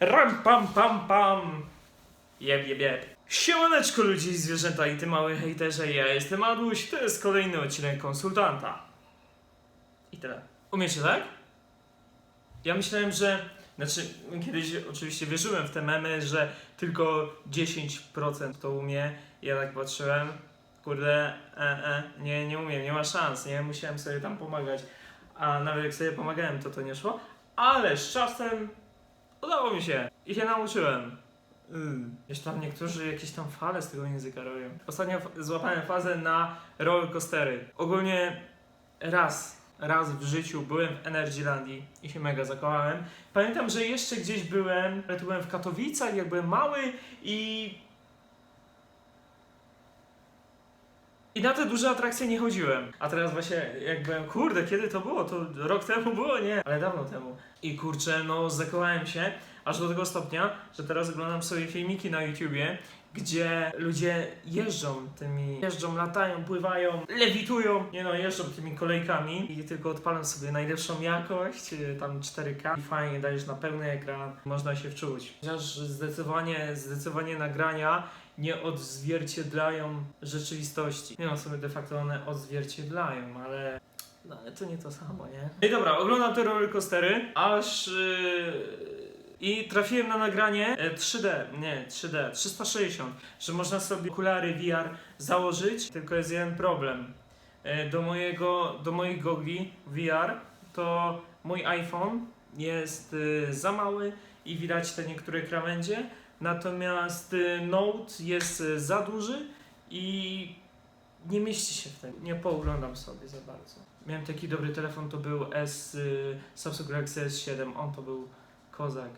Ram pam pam pam. Jeb, jeb, jeb. Siemaneczko ludzi i zwierzęta i ty mały hejterze, ja jestem Aduś, to jest kolejny odcinek konsultanta. I tyle. Umiecie, tak? Ja myślałem, że... Znaczy, kiedyś oczywiście wierzyłem w te memy, że tylko 10% to umie. Ja tak patrzyłem, kurde, e, e, nie, nie umiem, nie ma szans, nie? Musiałem sobie tam pomagać. A nawet jak sobie pomagałem, to to nie szło. Ale z czasem udało mi się i się nauczyłem. Mm. Jeszcze tam niektórzy jakieś tam fale z tego języka robią. Ostatnio złapałem fazę na rollercoastery. Ogólnie raz, raz w życiu byłem w Energylandii i się mega zakochałem. Pamiętam, że jeszcze gdzieś byłem, ale to byłem w Katowicach, jak byłem mały i... I na te duże atrakcje nie chodziłem. A teraz właśnie jak byłem, kurde, kiedy to było? To rok temu było? Nie, ale dawno temu. I kurczę, no zakochałem się aż do tego stopnia, że teraz oglądam sobie filmiki na YouTubie, gdzie ludzie jeżdżą tymi, jeżdżą, latają, pływają, lewitują, nie no, jeżdżą tymi kolejkami i tylko odpalam sobie najlepszą jakość, y, tam 4K i fajnie dajesz na pełny ekran, można się wczuć. Chociaż zdecydowanie, zdecydowanie nagrania nie odzwierciedlają rzeczywistości. Nie no, sobie de facto one odzwierciedlają, ale no ale to nie to samo, nie? No i dobra, oglądam te rollercoastery, aż yy, i trafiłem na nagranie e, 3D, nie 3D, 360, że można sobie okulary VR założyć, tylko jest jeden problem. E, Do mojego, do moich gogli VR to mój iPhone jest y, za mały i widać te niektóre krawędzie, natomiast Note jest za duży i nie mieści się w tym. Nie pooglądam sobie za bardzo. Miałem taki dobry telefon, to był S, Samsung Galaxy S7, on to był kozak.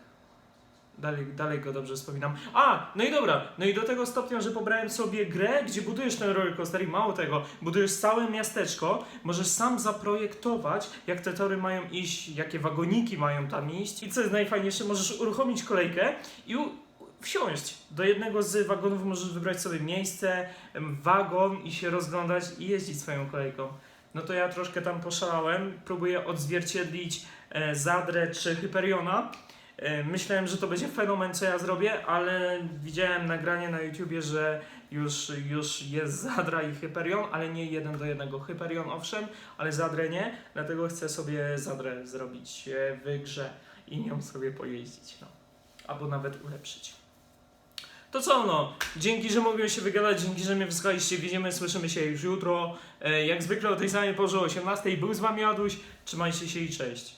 Dalej, dalej go dobrze wspominam. A, no i dobra, no i do tego stopnia, że pobrałem sobie grę, gdzie budujesz ten rollercoaster i mało tego, budujesz całe miasteczko, możesz sam zaprojektować, jak te tory mają iść, jakie wagoniki mają tam iść i co jest najfajniejsze, możesz uruchomić kolejkę i wsiąść. Do jednego z wagonów możesz wybrać sobie miejsce, wagon i się rozglądać i jeździć swoją kolejką. No to ja troszkę tam poszalałem, próbuję odzwierciedlić e, Zadrę czy Hyperiona. E, Myślałem, że to będzie fenomen, co ja zrobię, ale widziałem nagranie na YouTubie, że już, już jest Zadra i Hyperion, ale nie jeden do jednego. Hyperion owszem, ale Zadrę nie, dlatego chcę sobie Zadrę zrobić e, w grze i nią sobie pojeździć, no. Albo nawet ulepszyć. To co no, dzięki, że mogłem się wygadać, dzięki, że mnie wysłuchaliście, widzimy, słyszymy się już jutro. E, Jak zwykle o tej samej porze o 18 był z wami Aduś, trzymajcie się i cześć.